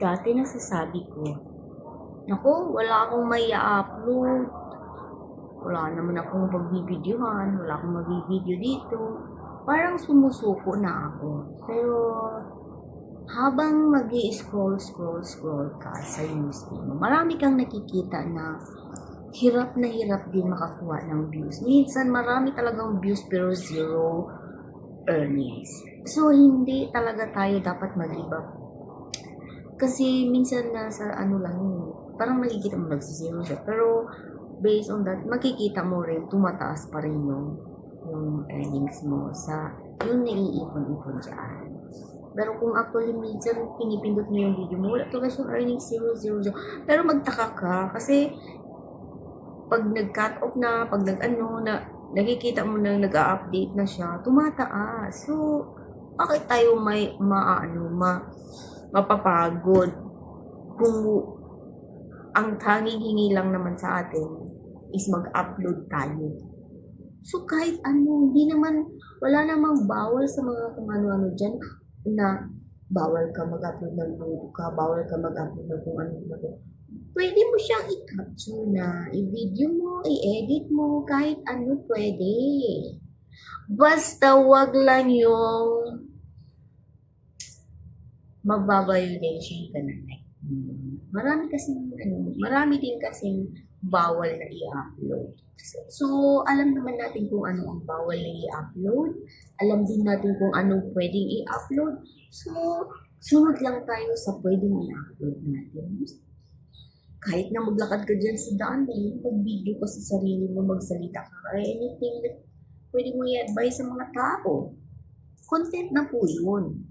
dati nasasabi ko, Naku, wala akong may upload Wala naman akong magbibidyohan, wala akong magbibideo dito. Parang sumusuko na ako. Pero, habang mag scroll scroll, scroll ka sa newsfeed mo, marami kang nakikita na hirap na hirap din makakuha ng views. Minsan, marami talagang views pero zero earnings. So, hindi talaga tayo dapat mag-give up kasi minsan nasa ano lang yun, parang makikita mo nagsisiro siya. Pero based on that, makikita mo rin tumataas pa rin yung, yung earnings mo sa yung naiipon-ipon dyan. Pero kung actually minsan pinipindot mo yung video mo, wala talaga siyang earnings zero, zero, zero. Pero magtaka ka kasi pag nag-cut off na, pag nag-ano na, nakikita mo na nag-update na siya, tumataas. So, bakit tayo may maano, ma, mapapagod kung ang tanging hingi lang naman sa atin is mag-upload tayo. So kahit ano, hindi naman, wala namang bawal sa mga kung ano-ano dyan na bawal ka mag-upload ng load ka, bawal ka mag-upload ng kung ano-ano. Pwede mo siyang i-capture na, i-video mo, i-edit mo, kahit ano pwede. Basta wag lang yung magbabiolation ka na like, marami kasi ano, marami din kasing bawal na i-upload. So, alam naman natin kung ano ang bawal na i-upload. Alam din natin kung ano pwedeng i-upload. So, sunod lang tayo sa pwedeng i-upload natin. Kahit na maglakad ka dyan sa daan, eh, mag-video ka sa sarili mo, magsalita ka, or anything that pwede mo i-advise sa mga tao. Content na po yun.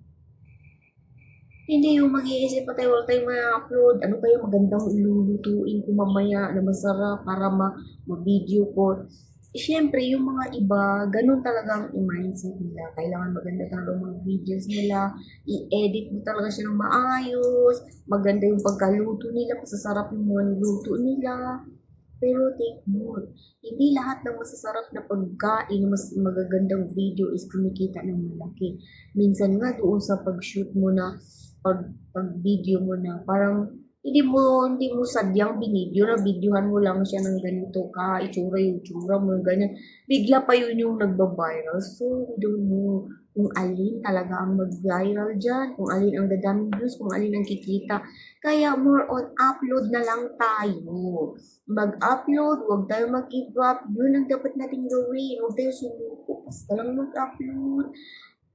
Hindi yung mag-iisip pa tayo, wala tayong ma-upload. Ano kaya magandang ilulutuin ko mamaya na masarap para ma- ma-video ko. Eh, Siyempre, yung mga iba, ganun talaga ang mindset nila. Kailangan maganda talaga mga videos nila. I-edit mo talaga siya ng maayos. Maganda yung pagkaluto nila. Masasarap yung mga niluto nila. Pero take note, hindi lahat ng masasarap na pagkain, mas magagandang video is kumikita ng malaki. Minsan nga doon sa pag-shoot mo na, pag, pag-video mo na, parang hindi mo, hindi mo sadyang binidyo na videohan mo lang siya ng ganito ka, itsura yung itsura mo, ganyan. Bigla pa yun yung nagba-viral. So, we don't know kung alin talaga ang mag-viral dyan, kung alin ang dadaming views, kung alin ang kikita. Kaya more on upload na lang tayo. Mag-upload, huwag tayo mag-give up. Yun ang dapat natin gawin. Huwag tayo sumuko. Basta lang mag-upload.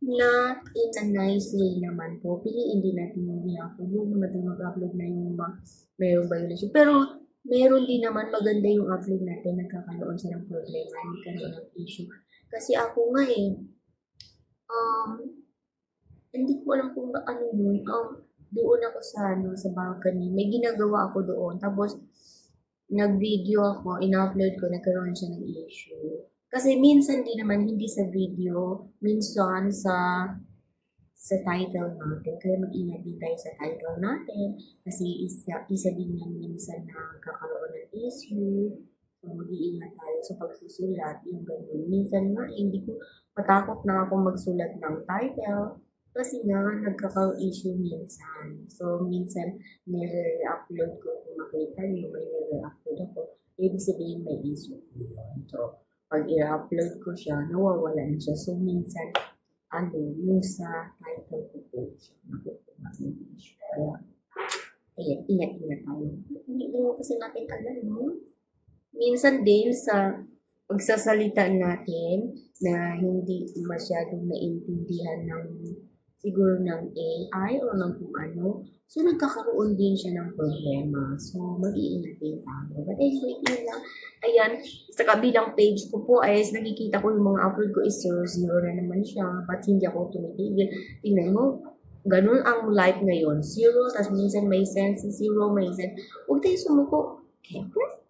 Not in a nice way naman po. Piliin din natin yung i-upload. Huwag naman tayo mag-upload na yung mga mayroong violation. Pero meron din naman maganda yung upload natin. Nagkakaroon siya ng problema. Nagkaroon ng issue. Kasi ako nga eh, um, hindi ko alam kung ano yun. Um, doon ako sa ano sa balcony. May ginagawa ako doon. Tapos nag-video ako, in-upload ko, nagkaroon siya ng issue. Kasi minsan din naman hindi sa video, minsan sa sa title natin. Kaya mag-ingat din tayo sa title natin. Kasi isa, isa din yan minsan na kakaroon ng issue. So, mag-iingat tayo sa pagsusulat. Yung ganun. Minsan nga, hindi ko, matakot na ako magsulat ng title. Kasi nga, nagkaka-issue minsan. So, minsan, nire-upload ko kung makita niyo, may nire-upload ako. Ibig sabihin, may issue. Yun. So, pag i-upload ko siya, nawawala na siya. So, minsan, ano, yung sa title ko po, siya nakukuha ng issue. Kaya, ayan, ingat-ingat tayo. Hindi din kasi natin alam, no? Minsan din sa pagsasalita natin na hindi masyadong naintindihan ng siguro ng AI o ng kung ano. So, nagkakaroon din siya ng problema. So, mag-iingat din tayo. But anyway, yun lang. Ayan, sa kabilang page ko po ay nakikita ko yung mga upload ko is 0-0 na naman siya. But hindi ako tumitigil. Tingnan mo, ganun ang life ngayon. Zero, tapos minsan may sense, zero, may sense. Huwag tayo sumuko. Siyempre,